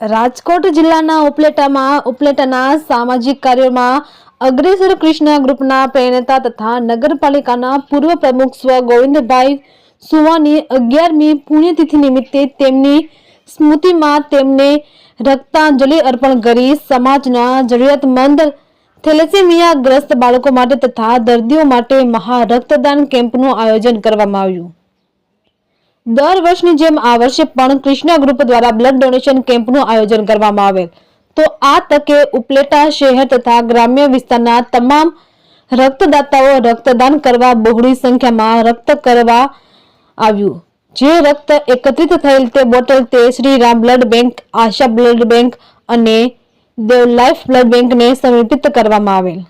રાજકોટ જિલ્લાના ઉપલેટામાં, ઉપલેટાના સામાજિક કાર્યોમાં અગ્રેસર કૃષ્ણ ગ્રુપના પ્રેરણા તથા નગરપાલિકાના પૂર્વ પ્રમુખ સ્વ ગોવિંદભાઈ સુવાની અગિયારમી પુણ્યતિથિ નિમિત્તે તેમની સ્મૃતિમાં તેમને રક્તાંજલિ અર્પણ કરી સમાજના જરૂરિયાતમંદ થેલેસેમિયા ગ્રસ્ત બાળકો માટે તથા દર્દીઓ માટે મહા રક્તદાન કેમ્પનું આયોજન કરવામાં આવ્યું. દર વર્ષની જેમ આ વર્ષે પણ કૃષ્ણા ગ્રુપ દ્વારા બ્લડ ડોનેશન કેમ્પનું આયોજન કરવામાં આવેલ. તો આ તકે ઉપલેટા શહેર તથા ગ્રામ્ય વિસ્તારના તમામ રક્તદાતાઓ રક્તદાન કરવા બહોળી સંખ્યામાં રક્ત કરવા આવ્યું. જે રક્ત એકત્રિત થયેલ તે બોટલ તે Shri Ram blood bank, Asha blood bank અને દેવ લાઈફ બ્લડ બેંકને સમર્પિત કરવામાં આવેલ.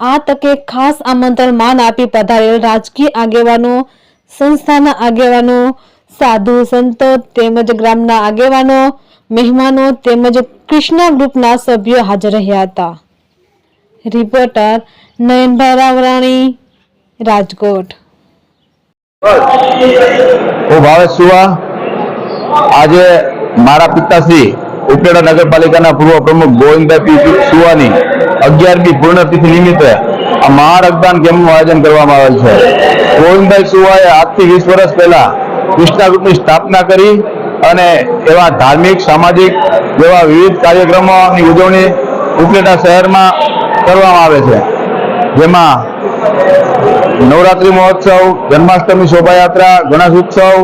આ તકે ખાસ આમંત્રણ માન આપી પધારેલ રાજકીય આગેવાનો સંસ્થાના આગેવાનો, સાધુ સંતો તેમજ ગ્રામના આગેવાનો, મહેમાનો તેમજ કૃષ્ણા ગ્રુપના સભ્યો હાજર રહ્યા હતા. રિપોર્ટર નયનભાઈ રાવરાણી, રાજકોટ. હું ભાવેશ સુવા. આજે મારા પિતાશ્રી ઉપલેટા નગરપાલિકાના પૂર્વ પ્રમુખ ગોવિંદભાઈ સુવાની અગિયારમી પૂર્ણતિથિ નિમિત્તે આ મહારક્તદાન કેમ્પનું આયોજન કરવામાં આવેલ છે? ગોવિંદભાઈ સુવાએ આજથી વીસ વર્ષ પહેલા કૃષ્ણા ગ્રુપની સ્થાપના કરી અને એવા ધાર્મિક, સામાજિક જેવા વિવિધ કાર્યક્રમોની ઉજવણી ઉપલેટા શહેરમાં કરવામાં આવે છે. જેમાં નવરાત્રિ મહોત્સવ, જન્માષ્ટમી શોભાયાત્રા, ગણેશ ઉત્સવ,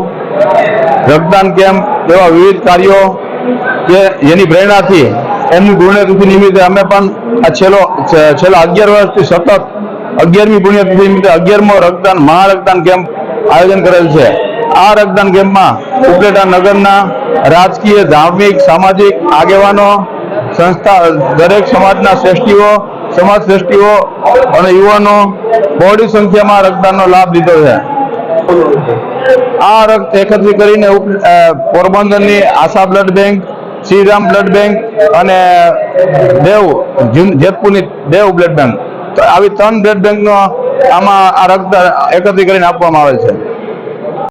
રક્તદાન કેમ્પ એવા વિવિધ કાર્યો કે જેની પ્રેરણાથી એમની પુણ્યતિથિ નિમિત્તે અમે પણ આ છેલ્લો છેલ્લા અગિયાર વર્ષથી સતત અગિયારમી પુણ્યતિથિ નિમિત્તે અગિયારમો રક્તદાન, મહારક્તદાન કેમ્પ આયોજન કરેલ છે. આ રક્તદાન કેમ્પમાં ઉપલેટા નગરના રાજકીય, ધાર્મિક, સામાજિક આગેવાનો, સંસ્થા, દરેક સમાજના શ્રેષ્ઠીઓ, સમાજ શ્રેષ્ઠીઓ અને યુવાનો બહોળી સંખ્યામાં રક્તદાનનો લાભ લીધો છે. આ રક્ત એકત્રિત કરીને પોરબંદરની Asha blood bank Shriram blood bank અને દેવ જેતપુરની દેવ બ્લડ બેંક. આવી ત્રણ બ્લડ બેંકનો આમાં આ રક્ત એકત્રિત કરીને આપવામાં આવે છે.